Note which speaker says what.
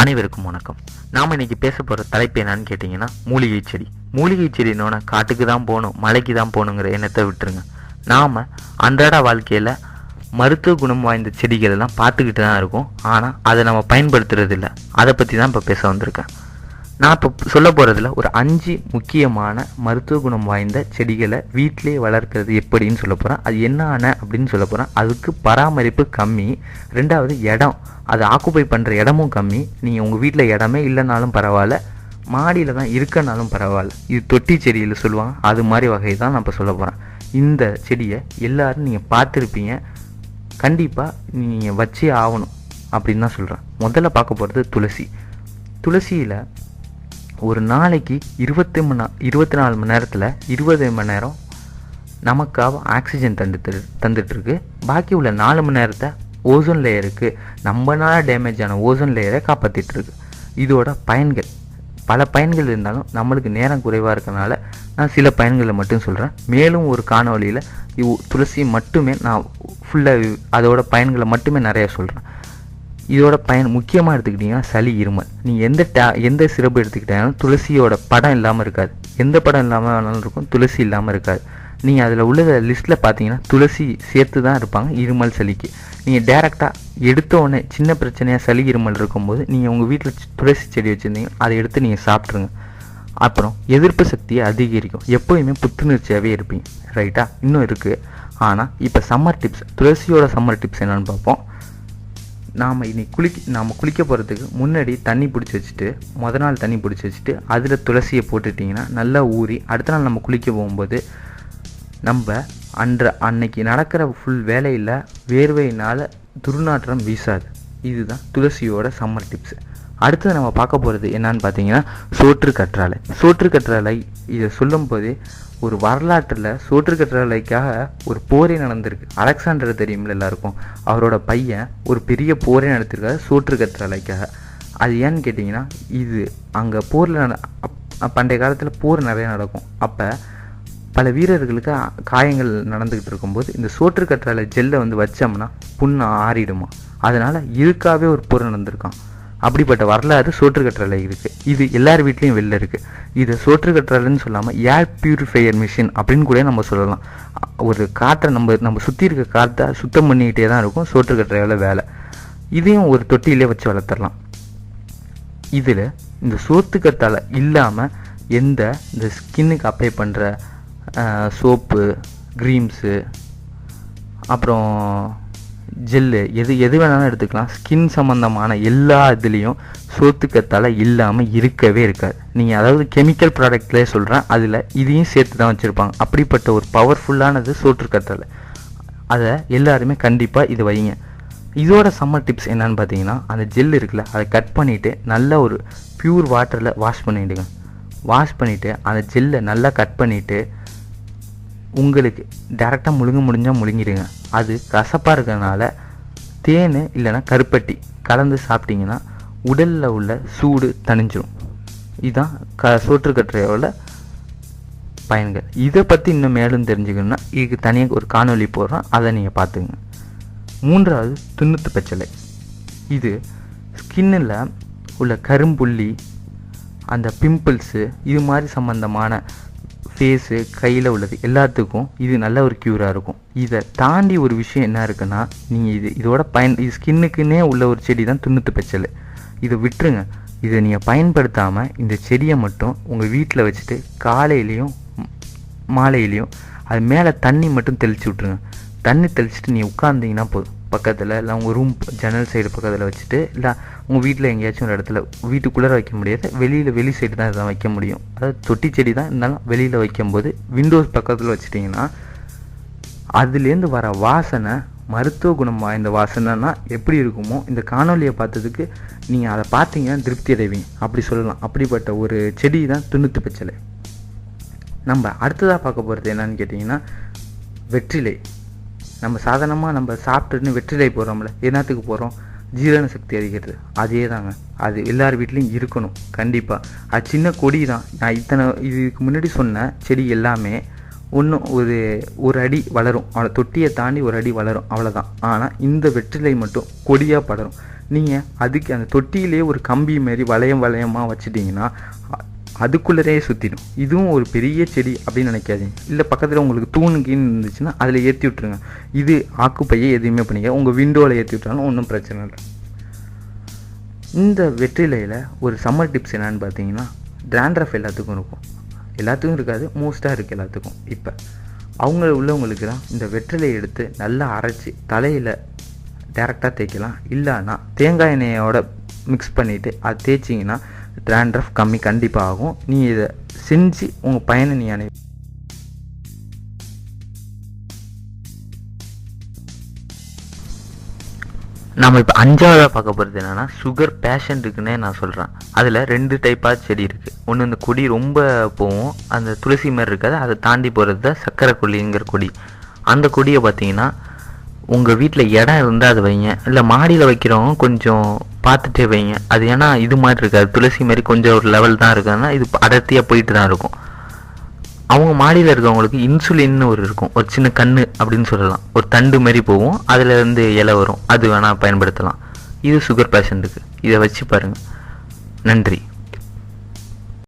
Speaker 1: அனைவருக்கும் வணக்கம். நாம் இன்னைக்கு பேச போகிற தலைப்பு என்னன்னு கேட்டிங்கன்னா மூலிகை செடி. மூலிகை செடினோட காட்டுக்கு தான் போகணும் மலைக்கு தான் போகணுங்கிற எண்ணத்தை விட்டுருங்க. நாம் அன்றாட வாழ்க்கையில் மருத்துவ குணம் வாய்ந்த செடிகள் எல்லாம் பார்த்துக்கிட்டு தான் இருக்கோம். ஆனால் அதை நம்ம பயன்படுத்துறது இல்லை அதை பற்றி தான் இப்போ பேச வந்திருக்கேன். நான் இப்போ சொல்ல போகிறதுல ஒரு அஞ்சு முக்கியமான மருத்துவ குணம் வாய்ந்த செடிகளை வீட்டிலே வளர்க்குறது எப்படின்னு சொல்ல போகிறேன் அது என்னான அப்படின்னு சொல்ல போகிறேன் அதுக்கு பராமரிப்பு கம்மி. ரெண்டாவது இடம். அது ஆக்குப்பை பண்ணுற இடமும் கம்மி. நீங்கள் உங்கள் வீட்டில் இடமே இல்லைனாலும் பரவாயில்ல. மாடியில் தான் இருக்கனாலும் பரவாயில்ல. இது தொட்டி செடியில் சொல்லுவாங்க. அது மாதிரி வகை தான் நான் இப்போ சொல்ல போகிறேன் இந்த செடியை எல்லோரும் நீங்கள் பார்த்துருப்பீங்க. கண்டிப்பாக நீங்கள் வச்சே ஆகணும் அப்படின்னு தான் சொல்கிறேன் முதல்ல பார்க்க போகிறது துளசி. துளசியில் ஒரு நாளைக்கு இருபத்தி மணி இருபத்தி நாலு மணி நேரத்தில் இருபது மணி நேரம் நமக்காக ஆக்சிஜன் தந்துட்டு தந்துட்டுருக்கு. பாக்கி உள்ள நாலு மணி நேரத்தை ஓசோன் லேயருக்கு நம்மனால டேமேஜ் ஆன ஓசோன் லேயரை காப்பாற்றிட்டுருக்கு இதோட பயன்கள். பல பயன்கள் இருந்தாலும் நம்மளுக்கு நேரம் குறைவாக இருக்கனால நான் சில பயன்களை மட்டும் சொல்கிறேன் மேலும் ஒரு காணொலியில் துளசி மட்டுமே நான் ஃபுல்லாக அதோட பயன்களை மட்டுமே நிறைய சொல்கிறேன் இதோட பயன் முக்கியமாக எடுத்துக்கிட்டிங்கன்னா சளி இருமல். நீங்கள் எந்த டே எந்த சிறப்பு எடுத்துக்கிட்டாலும் துளசியோட படம் இல்லாமல் இருக்காது. எந்த படம் இல்லாமல் வேணாலும் இருக்கும் துளசி இல்லாமல் இருக்காது. நீங்கள் அதில் உள்ள லிஸ்ட்டில் பார்த்தீங்கன்னா துளசி சேர்த்து தான் இருப்பாங்க இருமல் சளிக்கு. நீங்கள் டேரெக்டாக எடுத்த உடனே சின்ன பிரச்சனையாக சளி இருமல் இருக்கும்போது நீங்கள் உங்கள் வீட்டில் துளசி செடி வச்சுருந்தீங்க அதை எடுத்து நீங்கள் சாப்பிட்ருங்க அப்புறம் எதிர்ப்பு சக்தியை அதிகரிக்கும். எப்போயுமே புத்துணர்ச்சியாகவே இருப்பீங்க. ரைட்டா இன்னும் இருக்குது ஆனால் இப்போ சம்மர் டிப்ஸ் துளசியோட சம்மர் டிப்ஸ் என்னென்னு பார்ப்போம். நாம் இன்னைக்கு குளிக்க நாம் குளிக்க போகிறதுக்கு முன்னாடி தண்ணி பிடிச்சி வச்சுட்டு மொதல் நாள் தண்ணி பிடிச்சி வச்சுட்டு அதில் துளசியை போட்டுட்டிங்கன்னா நல்லா ஊறி அடுத்த நாள் நம்ம குளிக்க போகும்போது நம்ம அன்ற அன்னைக்கு நடக்கிற ஃபுல் வேலையில் வேர்வையினால் துர்நாற்றம் வீசாது. இதுதான் துளசியோட சம்மர் டிப்ஸு அடுத்தது நம்ம பார்க்க போகிறது என்னன்னு பார்த்தீங்கன்னா சோற்று கற்றாழை. சோற்று கற்றாழை இதை சொல்லும்போதே ஒரு வரலாற்றில் சோற்று கற்றாழைக்காக ஒரு போரே நடந்திருக்கு. அலெக்சாண்டர் தெரியுமில்ல எல்லாருக்கும்? அவரோட பையன் ஒரு பெரிய போரே நடத்திருக்காரு சோற்று கற்றாழைக்காக. அது ஏன்னு கேட்டிங்கன்னா இது அங்கே போரில் நட அப்- பண்டைய காலத்தில் போர் நிறைய நடக்கும். அப்போ பல வீரர்களுக்கு காயங்கள் நடந்துக்கிட்டு இருக்கும்போது இந்த சோற்று கற்றாழை ஜெல்லை வந்து வச்சோம்னா புண்ணு ஆறிடுமா? அதனால் இருக்காவே ஒரு போர் நடந்திருக்கான் அப்படிப்பட்ட வரலாறு சோற்று கற்றாழை இருக்கு. இது எல்லார் வீட்லேயும் வெளில இருக்கு. இது சோற்று கற்றாழைன்னு சொல்லாமல் ஏர் பியூரிஃபையர் மிஷின் அப்படின்னு கூட நம்ம சொல்லலாம். ஒரு காற்றை நம்ம நம்ம சுற்றி இருக்க காற்றை சுத்தம் பண்ணிக்கிட்டே தான் இருக்கும் சோற்று கற்றாழையோட வேலை. இதையும் ஒரு தொட்டியிலே வச்சு வளர்த்துடலாம் இதில் இந்த சோத்துக்கத்தால் இல்லாமல் எந்த இந்த ஸ்கின்னுக்கு அப்ளை பண்ணுற சோப்பு க்ரீம்ஸு அப்புறம் ஜெல்லு எது எது வேணாலும் எடுத்துக்கலாம். ஸ்கின் சம்மந்தமான எல்லா இதுலேயும் சோத்துக்கத்தால் இல்லாமல் இருக்கவே இருக்காது. நீங்கள் அதாவது கெமிக்கல் ப்ராடக்ட்லேயே சொல்கிறேன் அதில் இதையும் சேர்த்து தான் வச்சுருப்பாங்க. அப்படிப்பட்ட ஒரு பவர்ஃபுல்லானது சோற்றுக்கத்தால். அதை எல்லாருமே கண்டிப்பாக இது வைங்க. இதோட சம்மர் டிப்ஸ் என்னன்னு பார்த்தீங்கன்னா அந்த ஜெல் இருக்குல்ல அதை கட் பண்ணிவிட்டு நல்ல ஒரு ப்யூர் வாட்டரில் வாஷ் பண்ணிவிடுங்க வாஷ் பண்ணிவிட்டு அந்த ஜெல்லை நல்லா கட் பண்ணிவிட்டு உங்களுக்கு டேரெக்டாக முழுங்க முடிஞ்சால் முழுங்கிடுங்க. அது கசப்பாக இருக்கிறதுனால தேன் இல்லைன்னா கருப்பட்டி கலந்து சாப்பிட்டிங்கன்னா உடலில் உள்ள சூடு தணிஞ்சிடும் இதுதான் க சோற்றுக்கற்றையோட பயன்கள். இதை பற்றி இன்னும் மேலும் தெரிஞ்சுக்கணும்னா இதுக்கு தனியாக ஒரு காணொலி போடுறோம். அதை நீங்கள் பார்த்துங்க மூன்றாவது துண்ணுத்து பச்சலை. இது ஸ்கின்னில் உள்ள கரும்புள்ளி அந்த பிம்பிள்ஸு இது மாதிரி சம்மந்தமான ஃபேஸு கையில் உள்ளது எல்லாத்துக்கும் இது நல்ல ஒரு க்யூராக இருக்கும். இதை தாண்டி ஒரு விஷயம் என்ன இருக்குன்னா நீங்கள் இது இதோட பயன் இது ஸ்கின்னுக்குன்னே உள்ள ஒரு செடி தான் துண்ணுத்து பச்சல் இதை விட்டுருங்க. இதை நீங்கள் பயன்படுத்தாமல் இந்த செடியை மட்டும் உங்கள் வீட்டில் வச்சுட்டு காலையிலையும் மாலையிலையும் அது மேலே தண்ணி மட்டும் தெளித்து விட்ருங்க தண்ணி தெளிச்சுட்டு நீ உட்காந்திங்கன்னா போதும். பக்கத்தில் இல்லை உங்கள் ரூம் ஜன்னல் சைடு பக்கத்தில் வச்சுட்டு இல்லை உங்கள் வீட்டில் எங்கேயாச்சும் ஒரு இடத்துல வீட்டுக்குள்ளே வைக்க முடியாது. வெளியில் வெளி சைடு தான் இதான் வைக்க முடியும். அதாவது தொட்டி செடி தான் இருந்தாலும் வெளியில் வைக்கும்போது விண்டோஸ் பக்கத்தில் வச்சிட்டிங்கன்னா அதுலேருந்து வர வாசனை மருத்துவ குணம் வாய்ந்த வாசனைனா எப்படி இருக்குமோ இந்த காணொலியை பார்த்ததுக்கு நீங்கள் அதை பார்த்தீங்கன்னா திருப்தி அடைவீங்க. அப்படி சொல்லலாம். அப்படிப்பட்ட ஒரு செடி தான் துண்ணுத்து பச்சலை. நம்ம அடுத்ததாக பார்க்க போகிறது என்னன்னு கேட்டிங்கன்னா வெற்றிலை. நம்ம சாதாரணமாக நம்ம சாப்பிட்டுன்னு வெற்றிலை போடுறோம்ல என்னத்துக்கு போகிறோம் ஜீரண சக்தி அதிகிறது அதே தாங்க அது எல்லார் வீட்லேயும் இருக்கணும். கண்டிப்பாக அது சின்ன கொடி தான். நான் இத்தனை இதுக்கு முன்னாடி சொன்ன செடி எல்லாமே ஒன்றும் ஒரு ஒரு அடி வளரும். அவ்வளோ தொட்டியை தாண்டி ஒரு அடி வளரும். அவ்வளோதான். ஆனால் இந்த வெற்றிலை மட்டும் கொடியாக படரும். நீங்கள் அதுக்கு அந்த தொட்டியிலே ஒரு கம்பி மாரி வளையம் வளையமாக வச்சுட்டிங்கன்னா அதுக்குள்ளரே சுற்றிடும் இதுவும் ஒரு பெரிய செடி அப்படின்னு நினைக்காதீங்க. இல்லை பக்கத்தில் உங்களுக்கு தூணு கீன்னு இருந்துச்சுன்னா அதில் ஏற்றி விட்ருங்க இது ஆக்குப்பையை எதுவுமே பண்ணிக்க உங்கள் விண்டோவில் ஏற்றி விட்டாலும் ஒன்றும் பிரச்சனை இல்லை. இந்த வெற்றிலையில் ஒரு சம்மர் டிப்ஸ் என்னன்னு பார்த்தீங்கன்னா ட்ராண்ட்ரஃப் எல்லாத்துக்கும் இருக்கும். எல்லாத்துக்கும் இருக்காது மோஸ்ட்டாக இருக்குது எல்லாத்துக்கும். இப்போ அவங்க உள்ளவங்களுக்கு தான் இந்த வெற்றிலையை எடுத்து நல்லா அரைச்சி தலையில் டேரெக்டாக தேய்க்கலாம். இல்லைன்னா தேங்காய் எண்ணெயோட மிக்ஸ் பண்ணிவிட்டு அது தேய்ச்சிங்கன்னா ட்ராண்ட்ரஃப் கம்மி கண்டிப்பாக ஆகும் நீ இதை செஞ்சு உங்கள் பையனை நீ அணை நம்ம இப்போ அஞ்சாவதாக பார்க்க போகிறது என்னென்னா சுகர் பேஷண்ட்டுக்குன்னே நான் சொல்கிறேன் அதில் ரெண்டு டைப்பாக செடி இருக்குது ஒன்று இந்த கொடி ரொம்ப போகும் அந்த துளசி மாதிரி இருக்காது. அதை தாண்டி போகிறது தான் சக்கரை கொல்லிங்கிற கொடி. அந்த கொடியை பார்த்தீங்கன்னா உங்கள் வீட்டில் இடம் இருந்தால் அதை வைங்க. இல்லை மாடியில் வைக்கிறவங்க கொஞ்சம் பார்த்துட்டே வைங்க. அது ஏன்னா இது மாதிரி இருக்காது. துளசி மாதிரி கொஞ்சம் ஒரு லெவல் தான் இருக்குதுன்னா இது அடர்த்தியாக போயிட்டு தான் இருக்கும். அவங்க மாடியில் இருக்கவங்களுக்கு இன்சுலின்னு ஒரு இருக்கும். ஒரு சின்ன கண்ணு அப்படின்னு சொல்லலாம். ஒரு தண்டு மாதிரி போகும். அதுலேருந்து இலை வரும். அது வேணால் பயன்படுத்தலாம். இது சுகர் பேஷண்ட்டுக்கு இதை வச்சு பாருங்கள் நன்றி.